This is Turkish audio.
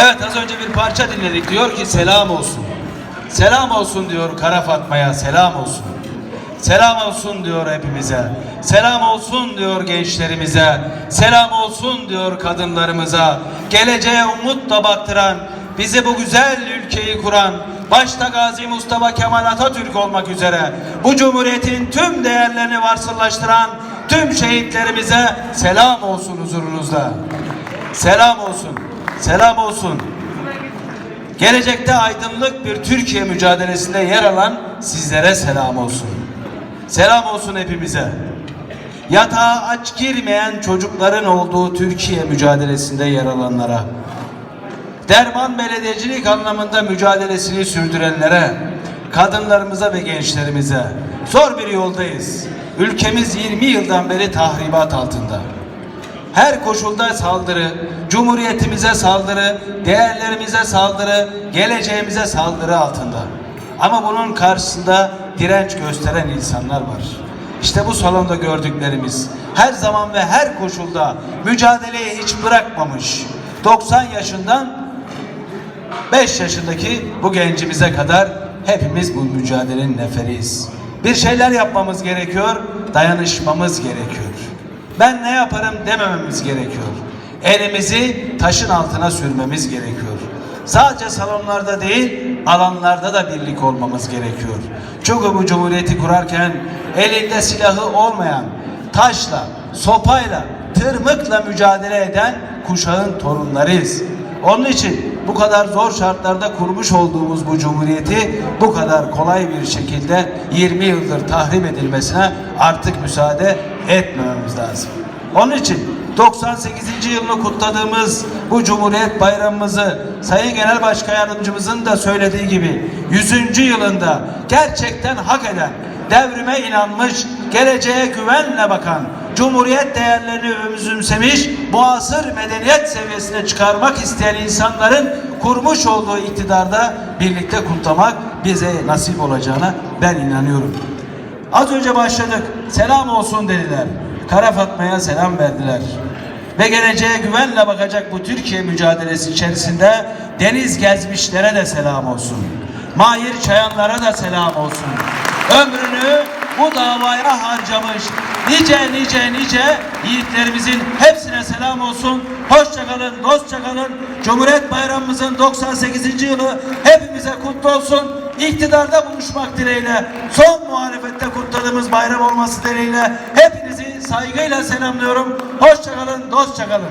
Evet az önce bir parça dinledik. Diyor ki selam olsun. Selam olsun diyor Kara Fatma'ya selam olsun. Selam olsun diyor hepimize. Selam olsun diyor gençlerimize. Selam olsun diyor kadınlarımıza. Geleceğe umutla baktıran, bizi bu güzel ülkeyi kuran, başta Gazi Mustafa Kemal Atatürk olmak üzere bu cumhuriyetin tüm değerlerini varsıllaştıran tüm şehitlerimize selam olsun huzurunuzda. Selam olsun. Selam olsun. Gelecekte aydınlık bir Türkiye mücadelesinde yer alan sizlere selam olsun. Selam olsun hepimize. Yatağa aç girmeyen çocukların olduğu Türkiye mücadelesinde yer alanlara, derman belediyecilik anlamında mücadelesini sürdürenlere, kadınlarımıza ve gençlerimize zor bir yoldayız. Ülkemiz 20 yıldan beri tahribat altında. Her koşulda saldırı, cumhuriyetimize saldırı, değerlerimize saldırı, geleceğimize saldırı altında. Ama bunun karşısında direnç gösteren insanlar var. İşte bu salonda gördüklerimiz her zaman ve her koşulda mücadeleyi hiç bırakmamış. 90 yaşından 5 yaşındaki bu gencimize kadar hepimiz bu mücadelenin neferiyiz. Bir şeyler yapmamız gerekiyor, dayanışmamız gerekiyor. Ben ne yaparım demememiz gerekiyor. Elimizi taşın altına sürmemiz gerekiyor. Sadece salonlarda değil, alanlarda da birlik olmamız gerekiyor. Çünkü bu cumhuriyeti kurarken elinde silahı olmayan, taşla, sopayla, tırmıkla mücadele eden kuşağın torunlarıyız. Onun için bu kadar zor şartlarda kurmuş olduğumuz bu cumhuriyeti bu kadar kolay bir şekilde 20 yıldır tahrip edilmesine artık müsaade etmememiz lazım. Onun için 98. yılını kutladığımız bu Cumhuriyet Bayramımızı Sayın Genel Başkan Yardımcımızın da söylediği gibi 100. yılında gerçekten hak eden, devrime inanmış, geleceğe güvenle bakan, Cumhuriyet değerlerini özümsemiş, muasır medeniyet seviyesine çıkarmak isteyen insanların kurmuş olduğu iktidarda birlikte kutlamak bize nasip olacağına ben inanıyorum. Az önce başladık. Selam olsun dediler. Kara Fatma'ya selam verdiler. Ve geleceğe güvenle bakacak bu Türkiye mücadelesi içerisinde deniz gezmişlere de selam olsun. Mahir Çayanlara da selam olsun. Ömrünü bu davaya harcamış nice nice nice yiğitlerimizin hepsine selam olsun. Hoşça kalın, dostça kalın. Cumhuriyet Bayramımızın 98. yılı hepimize kutlu olsun. İktidarda buluşmak dileğiyle, son muhalefette kutladığımız bayram olması dileğiyle hepinizi saygıyla selamlıyorum. Hoşça kalın, dostça kalın.